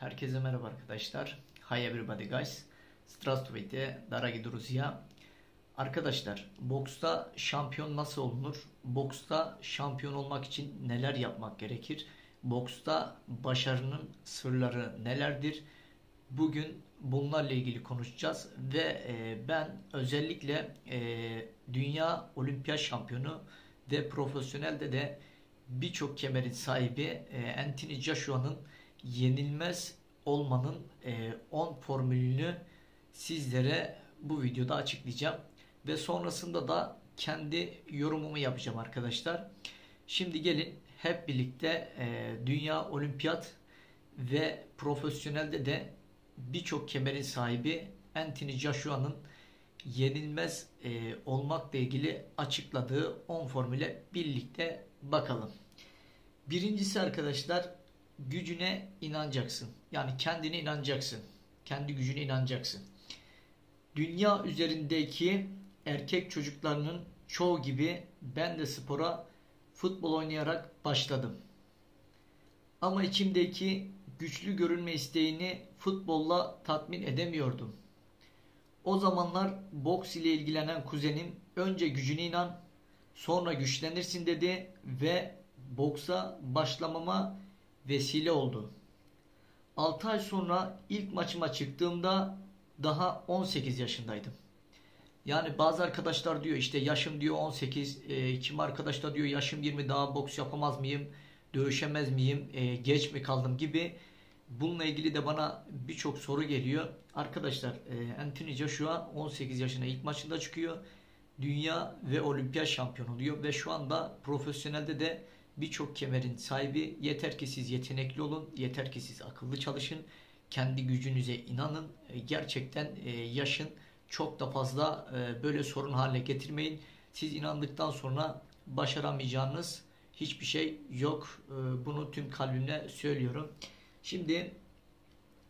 Herkese merhaba arkadaşlar. Hi everybody guys. Здравствуйте, дорогие друзья. Arkadaşlar, boksta şampiyon nasıl olunur? Boksta şampiyon olmak için neler yapmak gerekir? Boksta başarının sırları nelerdir? Bugün bunlarla ilgili konuşacağız ve e, ben özellikle e, dünya olimpiyat şampiyonu ve profesyonelde de birçok kemerin sahibi e, Anthony Joshua'nın yenilmez olmanın e, 10 formülünü sizlere bu videoda açıklayacağım. Ve sonrasında da kendi yorumumu yapacağım arkadaşlar. Şimdi gelin hep birlikte e, Dünya Olimpiyat ve profesyonelde de birçok kemerin sahibi Anthony Joshua'nın yenilmez e, olmakla ilgili açıkladığı 10 formüle birlikte bakalım. Birincisi arkadaşlar gücüne inanacaksın. Yani kendine inanacaksın. Kendi gücüne inanacaksın. Dünya üzerindeki erkek çocuklarının çoğu gibi ben de spora futbol oynayarak başladım. Ama içimdeki güçlü görünme isteğini futbolla tatmin edemiyordum. O zamanlar boks ile ilgilenen kuzenim önce gücüne inan, sonra güçlenirsin dedi ve boksa başlamama vesile oldu. 6 ay sonra ilk maçıma çıktığımda daha 18 yaşındaydım. Yani bazı arkadaşlar diyor işte yaşım diyor 18, e, kim arkadaş da diyor yaşım 20 daha boks yapamaz mıyım, dövüşemez miyim, e, geç mi kaldım gibi. Bununla ilgili de bana birçok soru geliyor. Arkadaşlar e, Anthony Joshua 18 yaşına ilk maçında çıkıyor. Dünya ve olimpiyat şampiyonu diyor ve şu anda profesyonelde de birçok kemerin sahibi. Yeter ki siz yetenekli olun, yeter ki siz akıllı çalışın, kendi gücünüze inanın. E, gerçekten e, yaşın çok da fazla e, böyle sorun haline getirmeyin. Siz inandıktan sonra başaramayacağınız hiçbir şey yok. Bunu tüm kalbimle söylüyorum. Şimdi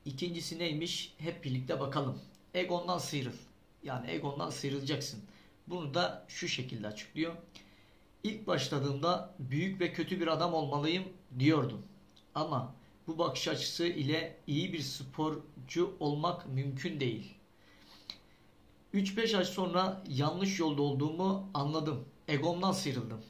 ikincisi neymiş? Hep birlikte bakalım. Egondan sıyrıl. Yani egondan sıyrılacaksın. Bunu da şu şekilde açıklıyor. İlk başladığımda büyük ve kötü bir adam olmalıyım diyordum. Ama bu bakış açısı ile iyi bir sporcu olmak mümkün değil. 3-5 ay sonra yanlış yolda olduğumu anladım. Egomdan sıyrıldım.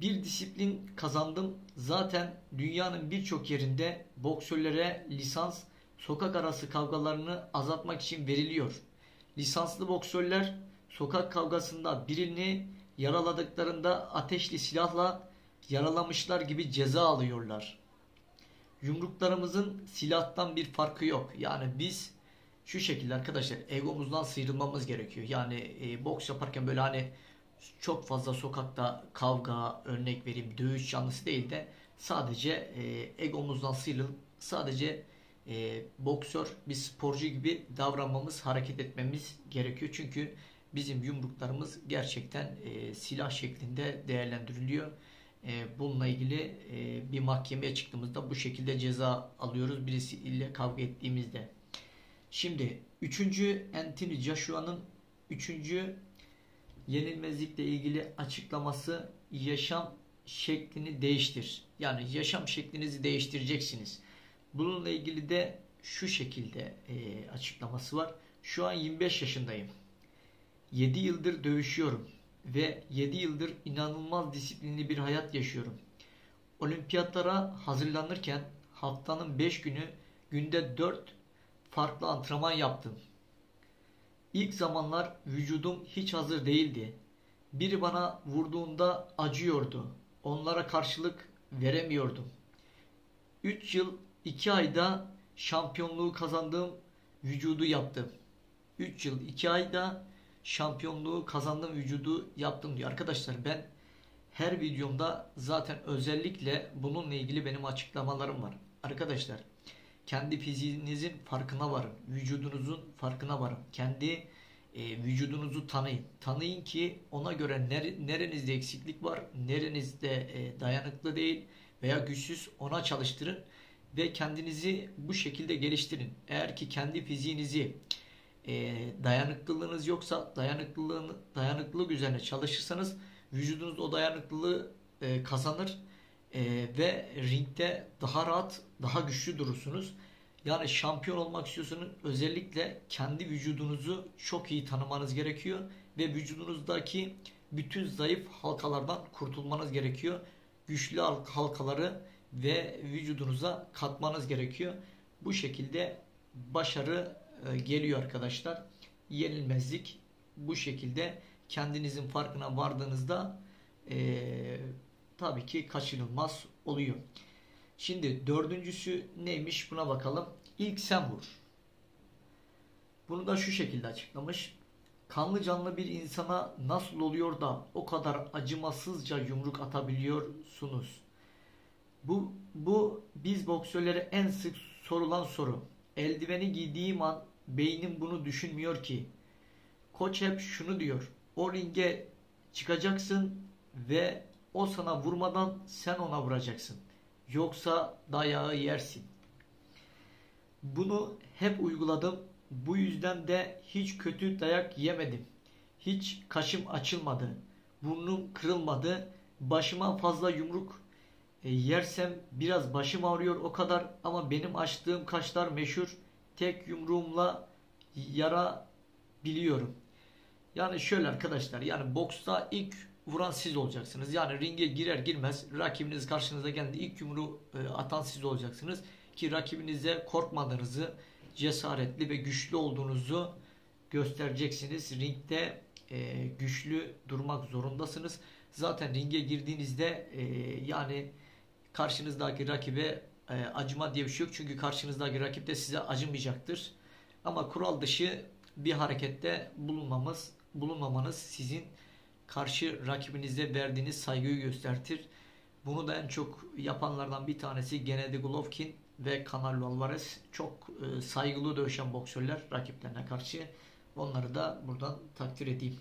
Bir disiplin kazandım. Zaten dünyanın birçok yerinde boksörlere lisans sokak arası kavgalarını azaltmak için veriliyor. Lisanslı boksörler sokak kavgasında birini yaraladıklarında ateşli silahla yaralamışlar gibi ceza alıyorlar. Yumruklarımızın silahtan bir farkı yok. Yani biz şu şekilde arkadaşlar egomuzdan sıyrılmamız gerekiyor. Yani e, boks yaparken böyle hani çok fazla sokakta kavga örnek vereyim dövüş canlısı değil de sadece e, egomuzdan sıyrılıp sadece e, boksör bir sporcu gibi davranmamız hareket etmemiz gerekiyor. Çünkü bizim yumruklarımız gerçekten e, silah şeklinde değerlendiriliyor. E, bununla ilgili e, bir mahkemeye çıktığımızda bu şekilde ceza alıyoruz birisiyle kavga ettiğimizde. Şimdi üçüncü Anthony Joshua'nın üçüncü yenilmezlikle ilgili açıklaması yaşam şeklini değiştir. Yani yaşam şeklinizi değiştireceksiniz. Bununla ilgili de şu şekilde e, açıklaması var. Şu an 25 yaşındayım. 7 yıldır dövüşüyorum ve 7 yıldır inanılmaz disiplinli bir hayat yaşıyorum. Olimpiyatlara hazırlanırken haftanın 5 günü günde 4 farklı antrenman yaptım. İlk zamanlar vücudum hiç hazır değildi. Biri bana vurduğunda acıyordu. Onlara karşılık veremiyordum. 3 yıl 2 ayda şampiyonluğu kazandığım vücudu yaptım. 3 yıl 2 ayda şampiyonluğu kazandığım vücudu yaptım diyor. Arkadaşlar ben her videomda zaten özellikle bununla ilgili benim açıklamalarım var. Arkadaşlar kendi fiziğinizin farkına varın. Vücudunuzun farkına varın. Kendi e, vücudunuzu tanıyın. Tanıyın ki ona göre nere, nerenizde eksiklik var, nerenizde e, dayanıklı değil veya güçsüz ona çalıştırın ve kendinizi bu şekilde geliştirin. Eğer ki kendi fiziğinizi e, dayanıklılığınız yoksa dayanıklılığını dayanıklılık üzerine çalışırsanız vücudunuz o dayanıklılığı e, kazanır e, ve ringde daha rahat, daha güçlü durursunuz. Yani şampiyon olmak istiyorsanız özellikle kendi vücudunuzu çok iyi tanımanız gerekiyor ve vücudunuzdaki bütün zayıf halkalardan kurtulmanız gerekiyor. Güçlü halkaları ve vücudunuza katmanız gerekiyor. Bu şekilde başarı geliyor arkadaşlar. Yenilmezlik bu şekilde kendinizin farkına vardığınızda e, tabii ki kaçınılmaz oluyor. Şimdi dördüncüsü neymiş buna bakalım. İlk sen vur. Bunu da şu şekilde açıklamış. Kanlı canlı bir insana nasıl oluyor da o kadar acımasızca yumruk atabiliyorsunuz? Bu, bu biz boksörlere en sık sorulan soru. Eldiveni giydiğim an beynim bunu düşünmüyor ki. Koç hep şunu diyor. O ringe çıkacaksın ve o sana vurmadan sen ona vuracaksın. Yoksa dayağı yersin. Bunu hep uyguladım. Bu yüzden de hiç kötü dayak yemedim. Hiç kaşım açılmadı. Burnum kırılmadı. Başıma fazla yumruk e, yersem biraz başım ağrıyor o kadar ama benim açtığım kaşlar meşhur. Tek yumruğumla yara biliyorum. Yani şöyle arkadaşlar yani boksta ilk vuran siz olacaksınız. Yani ringe girer girmez rakibiniz karşınıza geldi ilk yumruğu e, atan siz olacaksınız. Ki rakibinize korkmadığınızı, cesaretli ve güçlü olduğunuzu göstereceksiniz. Ringde e, güçlü durmak zorundasınız. Zaten ringe girdiğinizde e, yani karşınızdaki rakibe e, acıma diye bir şey yok. Çünkü karşınızdaki rakip de size acımayacaktır. Ama kural dışı bir harekette bulunmamız, bulunmamanız sizin karşı rakibinize verdiğiniz saygıyı göstertir. Bunu da en çok yapanlardan bir tanesi Gennady Golovkin ve Canelo Alvarez. Çok e, saygılı dövüşen boksörler rakiplerine karşı. Onları da buradan takdir edeyim.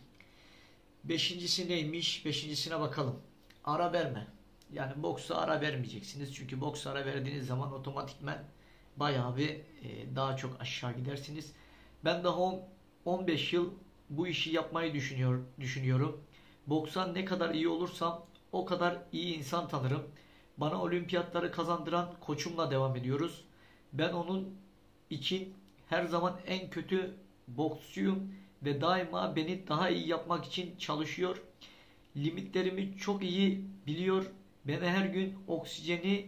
Beşincisi neymiş? Beşincisine bakalım. Ara verme. Yani boksa ara vermeyeceksiniz. Çünkü boksa ara verdiğiniz zaman otomatikmen bayağı bir e, daha çok aşağı gidersiniz. Ben daha 15 yıl bu işi yapmayı düşünüyor, düşünüyorum. Boksa ne kadar iyi olursam o kadar iyi insan tanırım. Bana olimpiyatları kazandıran koçumla devam ediyoruz. Ben onun için her zaman en kötü boksçuyum ve daima beni daha iyi yapmak için çalışıyor. Limitlerimi çok iyi biliyor. Beni her gün oksijeni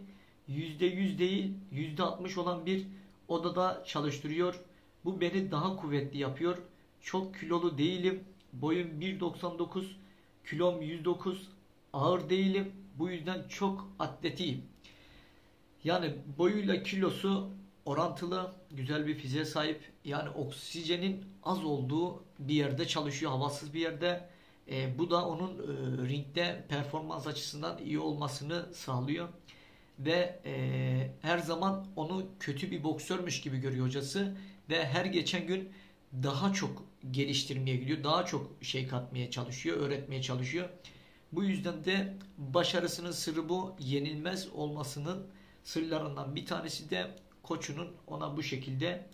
%100 değil %60 olan bir odada çalıştırıyor. Bu beni daha kuvvetli yapıyor. Çok kilolu değilim. Boyum 1.99, kilom 109, ağır değilim. Bu yüzden çok atletiyim. Yani boyuyla kilosu orantılı, güzel bir fiziğe sahip. Yani oksijenin az olduğu bir yerde çalışıyor, havasız bir yerde. E, bu da onun e, ringde performans açısından iyi olmasını sağlıyor. Ve e, her zaman onu kötü bir boksörmüş gibi görüyor hocası. Ve her geçen gün daha çok geliştirmeye gidiyor. Daha çok şey katmaya çalışıyor, öğretmeye çalışıyor. Bu yüzden de başarısının sırrı bu. Yenilmez olmasının sırlarından bir tanesi de koçunun ona bu şekilde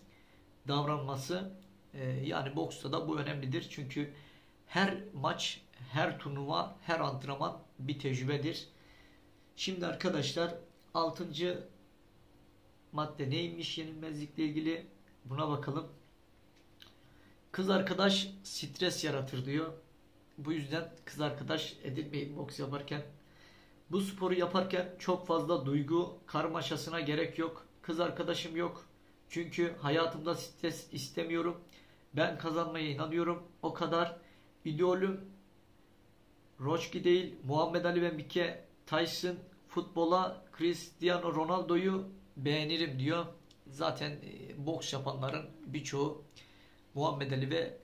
davranması. Ee, yani boksta da bu önemlidir. Çünkü her maç, her turnuva, her antrenman bir tecrübedir. Şimdi arkadaşlar 6. madde neymiş yenilmezlikle ilgili buna bakalım. Kız arkadaş stres yaratır diyor. Bu yüzden kız arkadaş edinmeyin boks yaparken. Bu sporu yaparken çok fazla duygu karmaşasına gerek yok. Kız arkadaşım yok. Çünkü hayatımda stres istemiyorum. Ben kazanmaya inanıyorum. O kadar idolüm Roçki değil, Muhammed Ali ve Mike Tyson futbola Cristiano Ronaldo'yu beğenirim diyor. Zaten e, boks yapanların birçoğu Muhammed Ali ve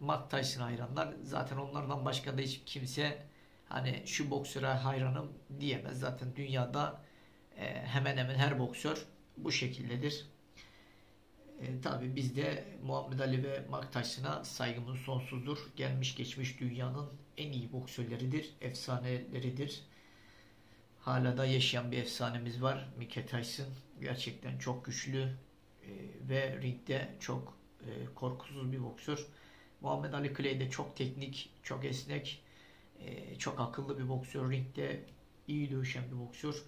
Mike Tyson hayranlar. Zaten onlardan başka da hiç kimse hani şu boksöre hayranım diyemez. Zaten dünyada e, hemen hemen her boksör bu şekildedir. E, Tabi bizde Muhammed Ali ve Mike Tyson'a saygımız sonsuzdur. Gelmiş geçmiş dünyanın en iyi boksörleridir, efsaneleridir. Hala da yaşayan bir efsanemiz var. Mike Tyson gerçekten çok güçlü e, ve ringde çok e, korkusuz bir boksör. Muhammed Ali Clay de çok teknik, çok esnek, e, çok akıllı bir boksör. Ringde iyi dövüşen bir boksör.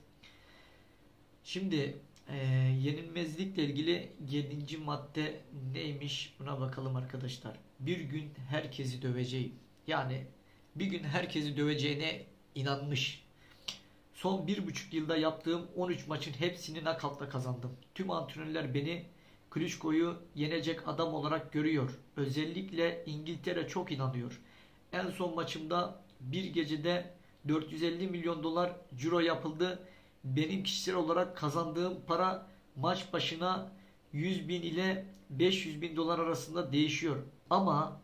Şimdi e, yenilmezlikle ilgili 7. madde neymiş buna bakalım arkadaşlar. Bir gün herkesi döveceğim. Yani bir gün herkesi döveceğine inanmış. Son bir buçuk yılda yaptığım 13 maçın hepsini nakavtla kazandım. Tüm antrenörler beni Klitschko'yu yenecek adam olarak görüyor. Özellikle İngiltere çok inanıyor. En son maçımda bir gecede 450 milyon dolar ciro yapıldı. Benim kişisel olarak kazandığım para maç başına 100 bin ile 500 bin dolar arasında değişiyor. Ama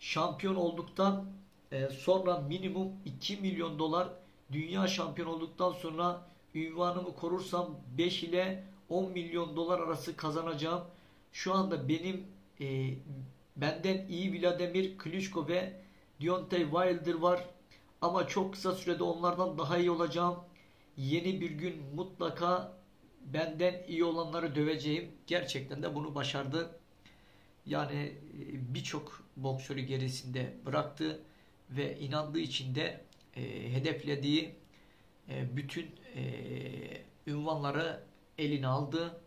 şampiyon olduktan e, sonra minimum 2 milyon dolar dünya şampiyon olduktan sonra ünvanımı korursam 5 ile 10 milyon dolar arası kazanacağım. Şu anda benim e, benden iyi Vladimir Klitschko ve Deontay Wilder var. Ama çok kısa sürede onlardan daha iyi olacağım. Yeni bir gün mutlaka benden iyi olanları döveceğim. Gerçekten de bunu başardı. Yani e, birçok boksörü gerisinde bıraktı ve inandığı için de e, hedeflediği e, bütün e, ünvanları eline aldı.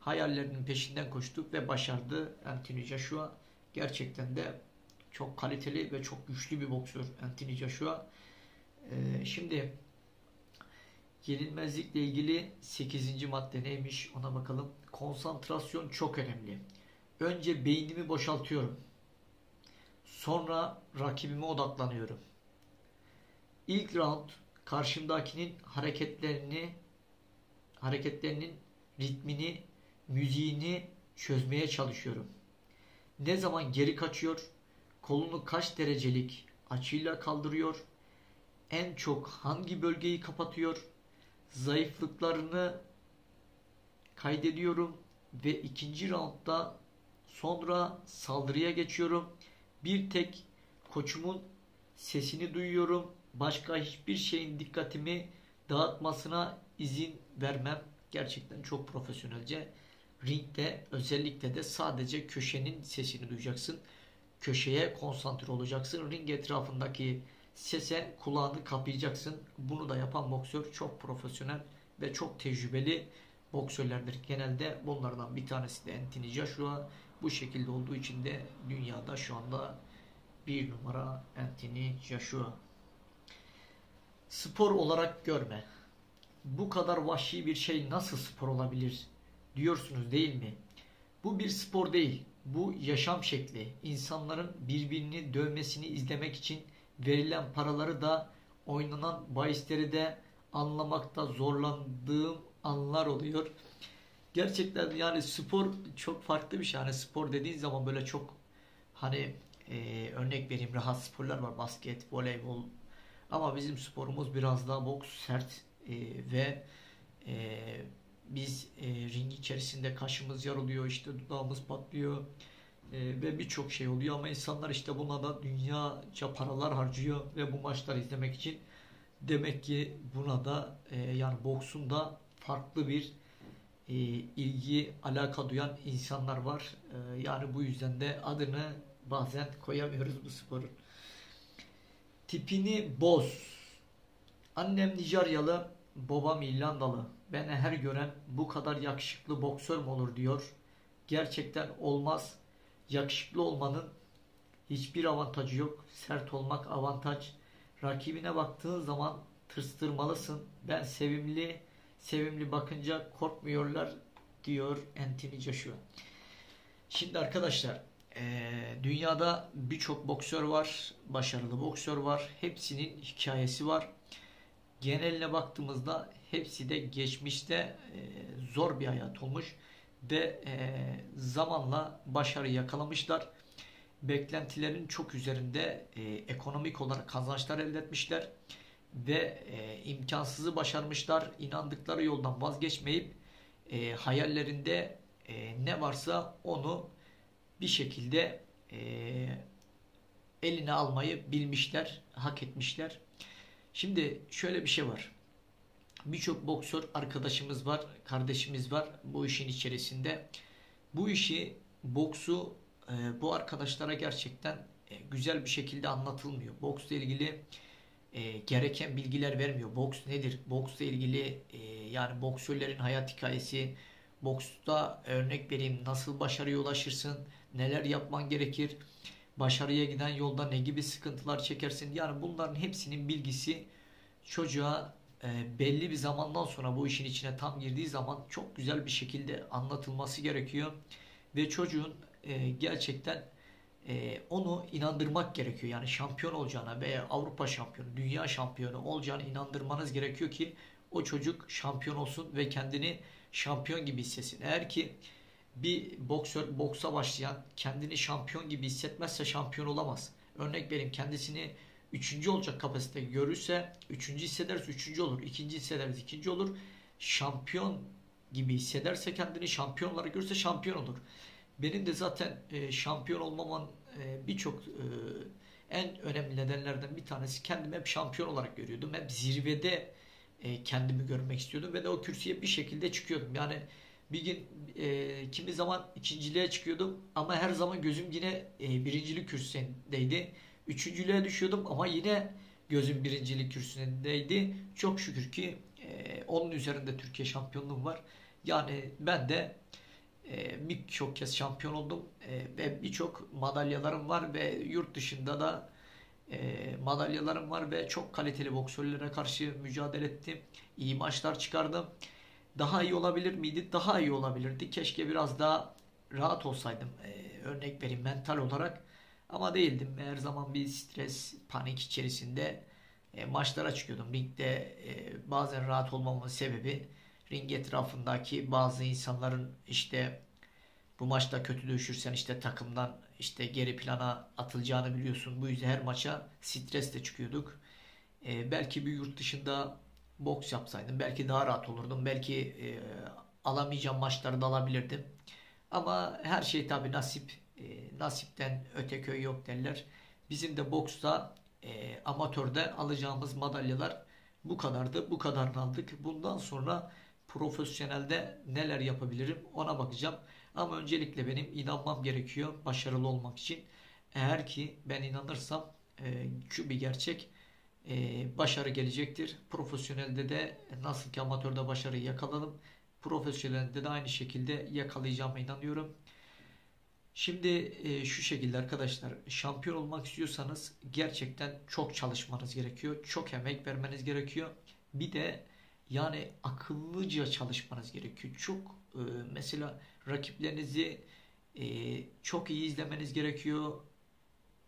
Hayallerinin peşinden koştu ve başardı. Anthony Joshua gerçekten de çok kaliteli ve çok güçlü bir boksör Anthony Joshua. E, şimdi yenilmezlikle ilgili 8. madde neymiş ona bakalım. Konsantrasyon çok önemli. Önce beynimi boşaltıyorum. Sonra rakibime odaklanıyorum. İlk round karşımdakinin hareketlerini hareketlerinin ritmini, müziğini çözmeye çalışıyorum. Ne zaman geri kaçıyor, kolunu kaç derecelik açıyla kaldırıyor, en çok hangi bölgeyi kapatıyor, zayıflıklarını kaydediyorum ve ikinci roundda sonra saldırıya geçiyorum. Bir tek koçumun sesini duyuyorum. Başka hiçbir şeyin dikkatimi dağıtmasına izin vermem. Gerçekten çok profesyonelce. Ringde özellikle de sadece köşenin sesini duyacaksın. Köşeye konsantre olacaksın. Ring etrafındaki sese kulağını kapayacaksın. Bunu da yapan boksör çok profesyonel ve çok tecrübeli boksörlerdir. Genelde bunlardan bir tanesi de Anthony Joshua. Bu şekilde olduğu için de dünyada şu anda bir numara Anthony Joshua. Spor olarak görme. Bu kadar vahşi bir şey nasıl spor olabilir diyorsunuz değil mi? Bu bir spor değil. Bu yaşam şekli. İnsanların birbirini dövmesini izlemek için verilen paraları da oynanan bahisleri de anlamakta zorlandığım anlar oluyor. Gerçekten yani spor çok farklı bir şey. Hani spor dediğin zaman böyle çok hani e, örnek vereyim rahat sporlar var. Basket, voleybol. Ama bizim sporumuz biraz daha boks sert e, ve e, biz e, ring içerisinde kaşımız yarılıyor işte dudağımız patlıyor e, ve birçok şey oluyor ama insanlar işte buna da dünyaca paralar harcıyor ve bu maçları izlemek için demek ki buna da e, yani boksun da farklı bir e, ilgi alaka duyan insanlar var. E, yani bu yüzden de adını bazen koyamıyoruz bu sporun. Tipini boz. Annem Nijeryalı, babam İrlandalı. Beni her gören bu kadar yakışıklı boksör mü olur diyor. Gerçekten olmaz. Yakışıklı olmanın hiçbir avantajı yok. Sert olmak avantaj. Rakibine baktığın zaman tırstırmalısın. Ben sevimli, sevimli bakınca korkmuyorlar diyor Anthony Joshua. Şimdi arkadaşlar dünyada birçok boksör var. Başarılı boksör var. Hepsinin hikayesi var. Geneline baktığımızda hepsi de geçmişte zor bir hayat olmuş ve e, zamanla başarı yakalamışlar. Beklentilerin çok üzerinde e, ekonomik olarak kazançlar elde etmişler ve e, imkansızı başarmışlar. İnandıkları yoldan vazgeçmeyip e, hayallerinde e, ne varsa onu bir şekilde e, eline almayı bilmişler, hak etmişler. Şimdi şöyle bir şey var. Birçok boksör arkadaşımız var, kardeşimiz var bu işin içerisinde. Bu işi, boksu e, bu arkadaşlara gerçekten e, güzel bir şekilde anlatılmıyor. Boksla ilgili e, gereken bilgiler vermiyor. Boks nedir? Boksla ilgili e, yani boksörlerin hayat hikayesi, boksta örnek vereyim nasıl başarıya ulaşırsın, neler yapman gerekir, başarıya giden yolda ne gibi sıkıntılar çekersin. Yani bunların hepsinin bilgisi çocuğa e, belli bir zamandan sonra bu işin içine tam girdiği zaman çok güzel bir şekilde anlatılması gerekiyor. Ve çocuğun e, gerçekten e, onu inandırmak gerekiyor. Yani şampiyon olacağına veya Avrupa şampiyonu, dünya şampiyonu olacağını inandırmanız gerekiyor ki o çocuk şampiyon olsun ve kendini şampiyon gibi hissetsin. Eğer ki bir boksör boksa başlayan kendini şampiyon gibi hissetmezse şampiyon olamaz. Örnek vereyim kendisini üçüncü olacak kapasite görürse üçüncü hissederse üçüncü olur. ikinci hissederse ikinci olur. Şampiyon gibi hissederse kendini şampiyon olarak görürse şampiyon olur. Benim de zaten e, şampiyon olmaman e, birçok e, en önemli nedenlerden bir tanesi kendimi hep şampiyon olarak görüyordum. Hep zirvede e, kendimi görmek istiyordum ve de o kürsüye bir şekilde çıkıyordum. Yani bir gün e, kimi zaman ikinciliğe çıkıyordum ama her zaman gözüm yine e, birincilik kürsüsündeydi. Üçüncülüğe düşüyordum ama yine gözüm birincilik kürsüsündeydi. Çok şükür ki e, onun üzerinde Türkiye şampiyonluğum var. Yani ben de e, birçok kez şampiyon oldum e, ve birçok madalyalarım var ve yurt dışında da e, madalyalarım var ve çok kaliteli boksörlere karşı mücadele ettim. İyi maçlar çıkardım. Daha iyi olabilir miydi? Daha iyi olabilirdi. Keşke biraz daha rahat olsaydım. E, örnek vereyim mental olarak. Ama değildim. Her zaman bir stres, panik içerisinde e, maçlara çıkıyordum. Ringde e, bazen rahat olmamın sebebi ring etrafındaki bazı insanların işte bu maçta kötü düşürsen işte takımdan işte geri plana atılacağını biliyorsun. Bu yüzden her maça stresle çıkıyorduk. Ee, belki bir yurt dışında boks yapsaydım belki daha rahat olurdum. Belki e, alamayacağım maçları da alabilirdim. Ama her şey tabi nasip. E, nasipten öte köy yok derler. Bizim de boksta e, amatörde alacağımız madalyalar bu kadardı. Bu kadarını aldık. Bundan sonra profesyonelde neler yapabilirim ona bakacağım. Ama öncelikle benim inanmam gerekiyor başarılı olmak için. Eğer ki ben inanırsam e, şu bir gerçek e, başarı gelecektir. Profesyonelde de nasıl ki amatörde başarıyı yakaladım. Profesyonelde de aynı şekilde yakalayacağıma inanıyorum. Şimdi e, şu şekilde arkadaşlar şampiyon olmak istiyorsanız gerçekten çok çalışmanız gerekiyor. Çok emek vermeniz gerekiyor. Bir de yani akıllıca çalışmanız gerekiyor. Çok e, mesela rakiplerinizi e, çok iyi izlemeniz gerekiyor.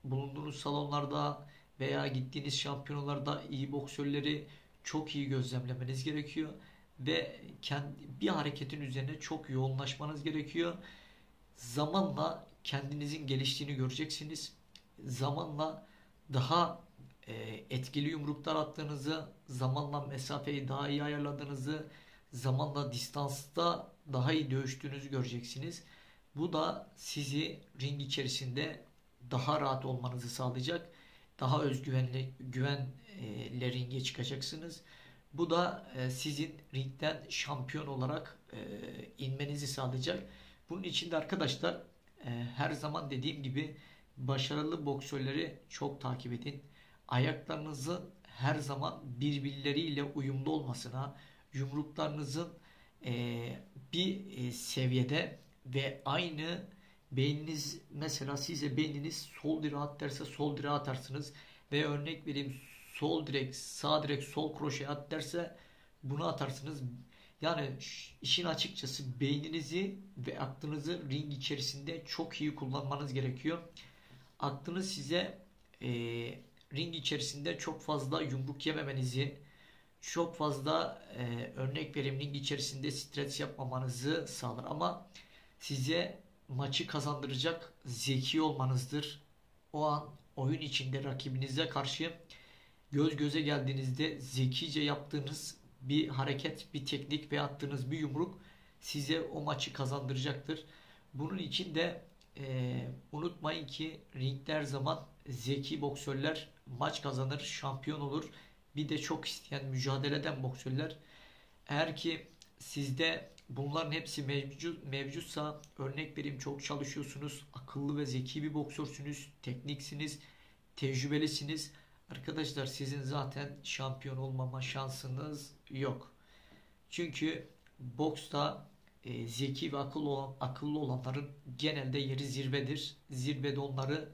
Bulunduğunuz salonlarda veya gittiğiniz şampiyonlarda iyi boksörleri çok iyi gözlemlemeniz gerekiyor ve kendi, bir hareketin üzerine çok yoğunlaşmanız gerekiyor. Zamanla kendinizin geliştiğini göreceksiniz. Zamanla daha e, etkili yumruklar attığınızı, zamanla mesafeyi daha iyi ayarladığınızı, zamanla distansta daha iyi dövüştüğünüzü göreceksiniz. Bu da sizi ring içerisinde daha rahat olmanızı sağlayacak. Daha özgüvenli güvenle ringe çıkacaksınız. Bu da e, sizin ringden şampiyon olarak e, inmenizi sağlayacak. Bunun için de arkadaşlar e, her zaman dediğim gibi başarılı boksörleri çok takip edin. Ayaklarınızın her zaman birbirleriyle uyumlu olmasına, yumruklarınızın e, bir e, seviyede ve aynı beyniniz mesela size beyniniz sol direğe at derse sol direğe atarsınız ve örnek vereyim sol direk sağ direk sol kroşe at derse bunu atarsınız. Yani işin açıkçası beyninizi ve aklınızı ring içerisinde çok iyi kullanmanız gerekiyor. Aklınız size e, ring içerisinde çok fazla yumruk yememenizi, çok fazla e, örnek vereyim ring içerisinde stres yapmamanızı sağlar. Ama size maçı kazandıracak zeki olmanızdır. O an oyun içinde rakibinize karşı göz göze geldiğinizde zekice yaptığınız bir hareket, bir teknik ve attığınız bir yumruk size o maçı kazandıracaktır. Bunun için de e, unutmayın ki ringler zaman zeki boksörler maç kazanır, şampiyon olur. Bir de çok isteyen, mücadele eden boksörler. Eğer ki sizde bunların hepsi mevcut, mevcutsa örnek vereyim çok çalışıyorsunuz, akıllı ve zeki bir boksörsünüz, tekniksiniz, tecrübelisiniz Arkadaşlar sizin zaten şampiyon olmama şansınız yok. Çünkü boksta e, zeki ve akıllı olan akıllı olanların genelde yeri zirvedir. Zirvede onları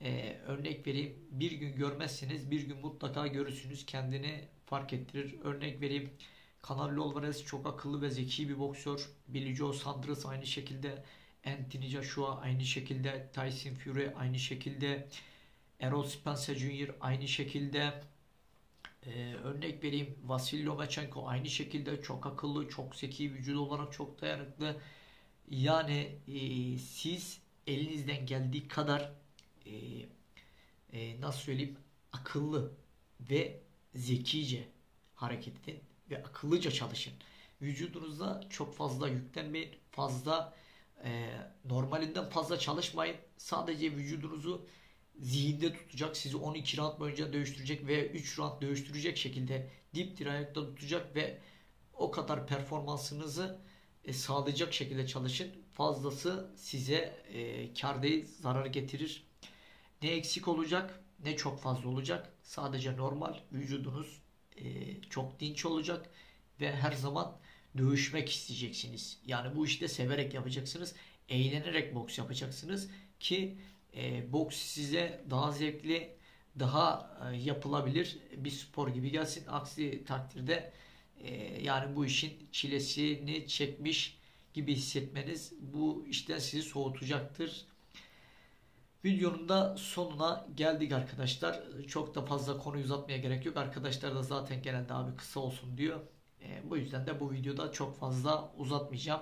e, örnek vereyim. Bir gün görmezseniz bir gün mutlaka görürsünüz. Kendini fark ettirir. Örnek vereyim. Canelo Alvarez çok akıllı ve zeki bir boksör. Billy Joe Saunders aynı şekilde. Anthony Joshua aynı şekilde. Tyson Fury aynı şekilde. Errol Spence Jr. aynı şekilde. Ee, örnek vereyim Vasil Lomachenko aynı şekilde çok akıllı, çok zeki, vücut olarak çok dayanıklı. Yani e, siz elinizden geldiği kadar e, e, nasıl söyleyeyim akıllı ve zekice hareket edin ve akıllıca çalışın. Vücudunuza çok fazla yüklenmeyin. Fazla e, normalinden fazla çalışmayın. Sadece vücudunuzu zihinde tutacak. Sizi 12 round boyunca dövüştürecek ve 3 round dövüştürecek şekilde diptir ayakta tutacak ve o kadar performansınızı e, sağlayacak şekilde çalışın. Fazlası size e, kar değil zarar getirir. Ne eksik olacak ne çok fazla olacak. Sadece normal vücudunuz e, çok dinç olacak ve her zaman dövüşmek isteyeceksiniz. Yani bu işte severek yapacaksınız. Eğlenerek boks yapacaksınız ki e, boks size daha zevkli, daha e, yapılabilir bir spor gibi gelsin. Aksi takdirde e, yani bu işin çilesini çekmiş gibi hissetmeniz bu işten sizi soğutacaktır. Videonun da sonuna geldik arkadaşlar. Çok da fazla konuyu uzatmaya gerek yok. Arkadaşlar da zaten genelde abi kısa olsun diyor. E, bu yüzden de bu videoda çok fazla uzatmayacağım.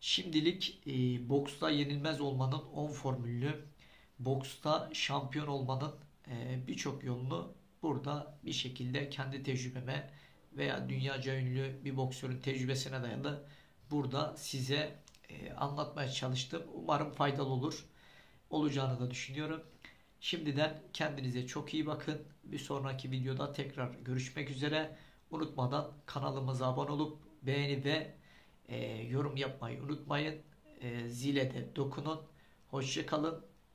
Şimdilik e, boksta yenilmez olmanın 10 formülünü, boksta şampiyon olmanın e, birçok yolunu burada bir şekilde kendi tecrübeme veya dünyaca ünlü bir boksörün tecrübesine dayalı burada size e, anlatmaya çalıştım. Umarım faydalı olur. Olacağını da düşünüyorum. Şimdiden kendinize çok iyi bakın. Bir sonraki videoda tekrar görüşmek üzere. Unutmadan kanalımıza abone olup beğeni ve e, yorum yapmayı unutmayın. E, zile de dokunun. Hoşça kalın.